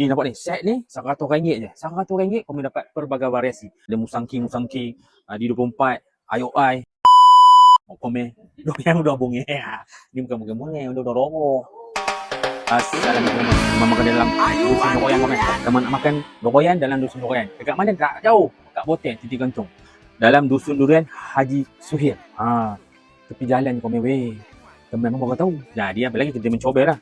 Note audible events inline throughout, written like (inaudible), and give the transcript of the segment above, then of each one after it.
Ni nampak ni, set ni RM100 je. RM100 kau boleh dapat pelbagai variasi. Ada musangking-musangking, uh, di 24, IOI. Oh, komen. (laughs) Yang udah bunyi. (laughs) Ni bukan bukan bunyi, udah udah roboh. Assalamualaikum. Memang makan dalam dusun Doroyan komen. Teman nak makan Doroyan dalam dusun Doroyan. Dekat mana? Tak jauh. Kat Boten, titik gantung. Dalam dusun Durian Haji Suhir. Ha, tepi jalan komen weh. Teman memang kau tahu. Nah, dia apa lagi kita mencoba lah.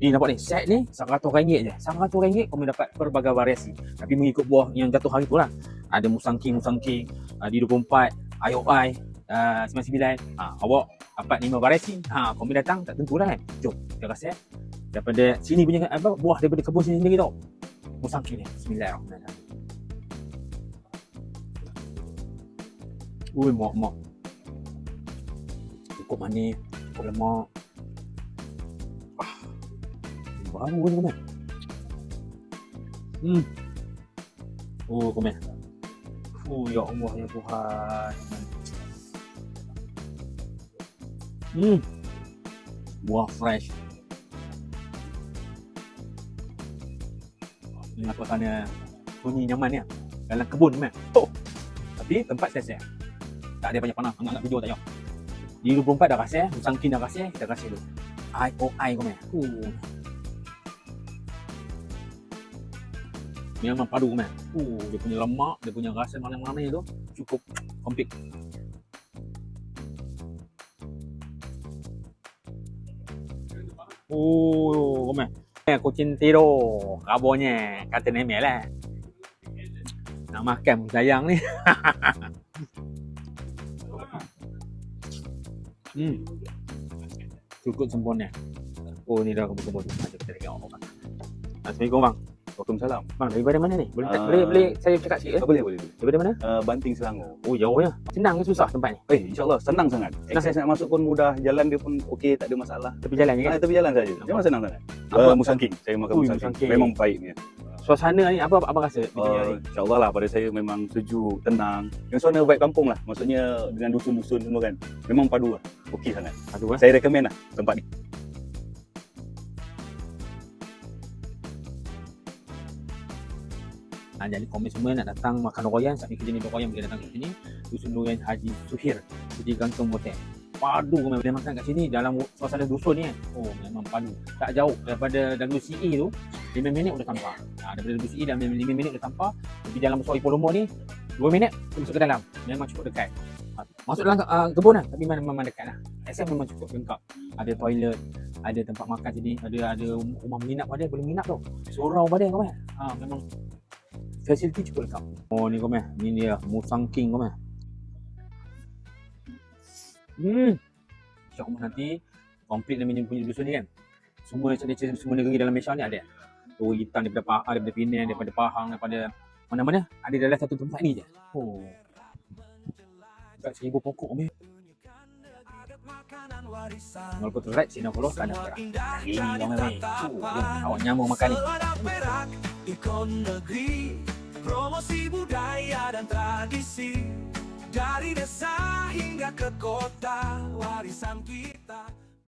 Ni nampak ni, set ni RM100 je. RM100 kau boleh dapat pelbagai variasi. Tapi mengikut buah yang jatuh hari tu lah. Ada musangking, musangking, uh, di 24, IOI, uh, 99. Ha, awak dapat 5 variasi. Ha, kau boleh datang, tak tentu lah kan. Jom, kita rasa daripada sini punya apa buah daripada kebun sini sendiri tau. Musangking ni. Bismillahirrahmanirrahim. Ui, mak, mak. Cukup manis, cukup lemak. Ah, Baru ni komen. Hmm. Oh, komen. Oh, ya Allah, ya Tuhan. Hmm. Buah fresh. Ni aku sana sunyi nyaman ni. Dalam kebun kan. Oh. Tapi tempat saya Tak ada banyak panas. Angkat-angkat video tak payah. Di 24 dah rasa, Musangkin dah rasa, kita rasa dulu. I O I kau meh. Memang padu meh. Uh, dia punya lemak, dia punya rasa mana-mana tu cukup komplit. Oh, kau meh. Eh, kucing tidur. Kabarnya kata Nemel lah. Nak makan pun sayang ni. (laughs) hmm. Cukup sempurna. Oh, ni dah kebun-kebun. Macam kita tengok. Assalamualaikum bang. Waalaikumsalam. Bang, daripada mana ni? Boleh, Ah. boleh, boleh saya cakap sikit ke? Uh, boleh, boleh. boleh. Daripada mana? Uh, Banting Selangor. Oh, jauh ya. Senang ke susah tempat ni? Eh, insyaAllah senang sangat. Akses nak masuk pun mudah. Jalan dia pun okey, tak ada masalah. Tepi jalan Ah, kan? tepi jalan saja. Memang senang sangat. Apa- Uh, musangking. Saya makan Ui, musangking. musangking. Memang baiknya. Suasana ni apa apa rasa? Uh? InsyaAllah lah pada saya memang sejuk, tenang. Yang suasana vibe kampung lah. Maksudnya dengan dusun-dusun semua kan. Memang padu lah. Okey sangat. Aduh, eh. Saya recommend lah tempat ni. Ha, jadi komen semua nak datang makan Doroyan, saat ni kerja ni Doroyan boleh datang kat sini. Dusun Doroyan Haji Suhir, di Gantung Motel. Padu komen boleh makan kat sini dalam suasana dusun ni kan. Oh, memang padu. Tak jauh daripada WCE tu, 5 minit udah sampai. Ha, daripada WCE dah 5 minit udah sampai. Tapi jalan besar Ipoh Lombok ni, 2 minit tu masuk ke dalam. Memang cukup dekat. Ha, masuk dalam uh, kebun lah, tapi memang, memang dekat lah. Memang cukup lengkap. Ada toilet, ada tempat makan sini, ada ada rumah menginap pada, boleh menginap tau. Surau pada kau kan. Ha, memang fasiliti cukup lengkap. Oh ni kau meh, ni dia Musang King kau meh. Hmm. InsyaAllah nanti komplit dia punya punya dusun ni kan. Semua semua negeri dalam Malaysia ni ada. Oh hitam daripada Pahang, daripada Penang, daripada Pahang, daripada mana-mana ada dalam satu tempat ni je. Oh. Dekat seribu pokok meh. Walaupun tu right, sini follow kanan gerak. Ini kau meh. Oh, awak nyamuk makan ni. Ikon negeri, promosi budaya dan tradisi. Dari desa hingga ke kota, warisan kita.